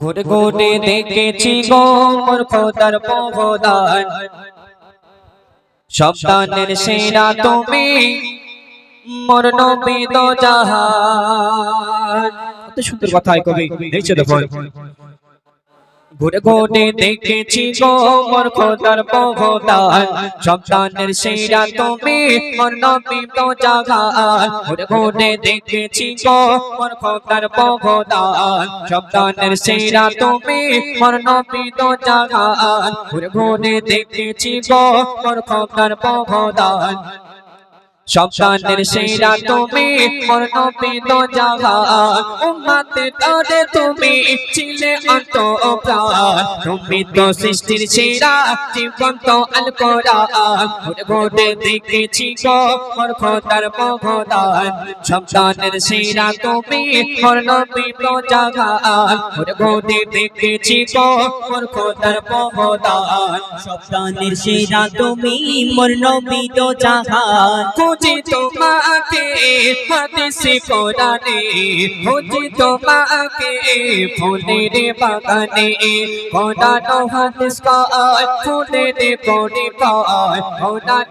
ঘুরে ঘুরে দেখেছি গো মোর খোদার সব সপ্তাহের সেরা তুমি মোর নবী তো জাহান। কত সুন্দর কথা কবি দেখছ ঘুরে ঘুরে দেখেছি গো মোর খোদার প্রভদান সপ্তাহের সেরা তুমি, মোর নবী দো জাহান ঘুরে ঘুরে দেখেছি গো মোর খোদার প্রভদান সপ্তাহের সেরা তুমি, মোর নবী দো জাহান ঘুরে ঘুরে দেখেছি গো মোর খোদার প্রভদান সপ্তাহের সেরা তুমি মোর জাহান উম্মতে তারে তুমি ছিলে অন্ত প্রাণ তুমি তো সৃষ্টির সেরা জীবন্ত আল কোরআন দেখেছি গো খোদার মহদান সপ্তাহের সেরা তুমি মোর নবী তো জাহান ঘুরে দেখেছি গো খোদার মহদান সপ্তাহের সেরা তুমি মোর নবী তো জাহান খুঁজি তোমাকে, হাদিসে কোরআনে। খুঁজি তোমাকে, ফুলের বাগানে। কোরআন হাদিস ফুলের কোড়ি কায় কোরআন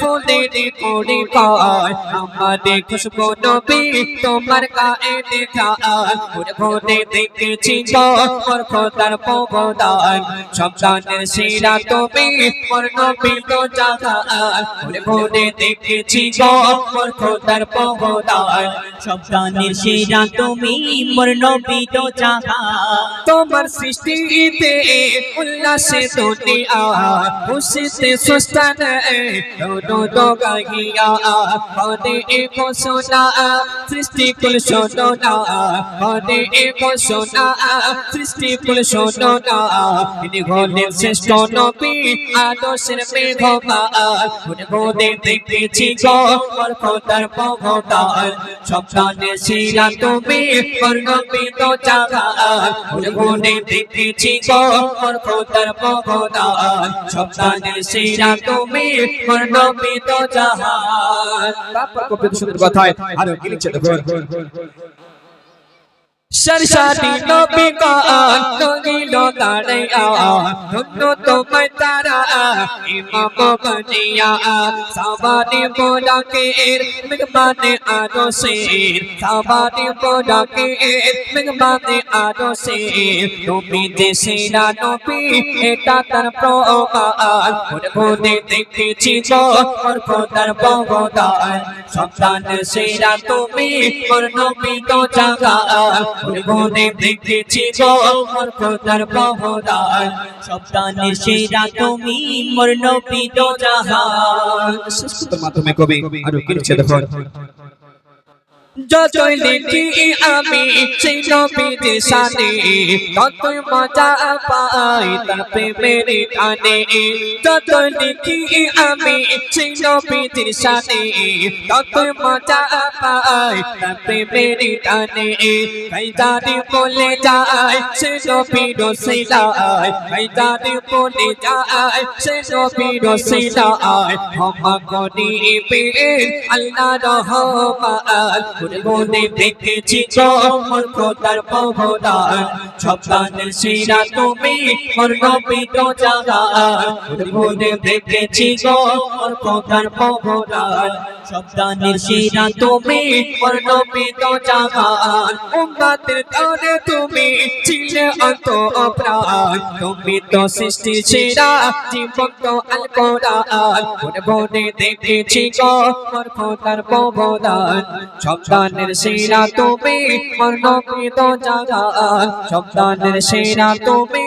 ফুলের কোড়ি কায় আমাদের খুশবু তোমার গায়ে দেখা। ঘুরে দেখেছি মোর খোদার পবদান সন্তানের সেরা তুমি মোর নবী তো ঘুরে ঘুরে দেখেছি গো মোর খোদার পবদান সপ্তাহের সেরা তুমি মোর নবী তো জাহান তোমার সৃষ্টিতে উল্লাসে দুনিয়া খুশিতে সুস্তান দোনো দো গাহিয়া হনে একো সোনা সৃষ্টি কুল শোনো না। হনে একো সোনা সৃষ্টি কুল শোনো না। ইনি হলেন শ্রেষ্ঠ নবী, আদর্শের মেঘমা। ঘুরে দেখেছি গো মোর খোদার পবদান সপ্তাহের শিরা তুমি মোর নবী তো জাহান ঘুরে ঘুরে দেখেছি গো মোর খোদার সপ্তাহের শিরা তুমি মোর নবী তো জাহান তারপর কবি সুন্দর কথায় আরও কি লিখছে দেখো সরসাটি নবী গান নগিল দাঁড়াইয়া ধন্য তোমায় তারা ইমাম বানিয়া সাবানি বোলাকে মেঘমানে আরও শের সাবানি বোলাকে মেঘমানে আরও শের তুমি যে সেরা নবী এটা তার প্রমাণ ঘুরে ঘুরে দেখেছি গো মোর খোদার বগদান সন্তানের সেরা তুমি মোর নবী তো জাগান ঘুরে দেখেছি গো মোর সপ্তাহে সেরা তুমি মোর নবী তো জাহান। সুস্থতার মাধ্যমে কবি, আর কিছু লিখছে দেখো যতই লিখি আমি, সেই নবীর শানে, ততই মজা পাই তার প্রেমের টানে। যতই লিখি আমি, সেই নবীর শানে, ততই মজা পাই তার প্রেমের টানে। কাইদারি বলে যায় সে নবীর সিলাই কাইদারি বলে যায় সে নবীর সিলাই ক্ষমা করিবে আল্লাহ রহমান ঘুরে ঘুরে দেখেছি গো খোদার পবদান সপ্তাহের শিরা তুমি মোর তো দেখেছি খোদার সেরা তুমি মোর তো জাগান। উম্মতের তরে তুমি ছিলে অন্ত প্রাণ তুমি তো সৃষ্টি সেরা জীবন্ত আল কোরআন। ঘুরে ঘুরে দেখেছি সন্তানের সেরা তুমি মর্ণপ্রিত নবী তো জাগান সন্তানের সেরা তুমি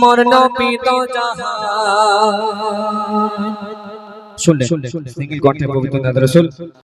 মোর নবী তো জাহান শুনলে সিঙ্গেল কণ্ঠে পবিত্র রসুল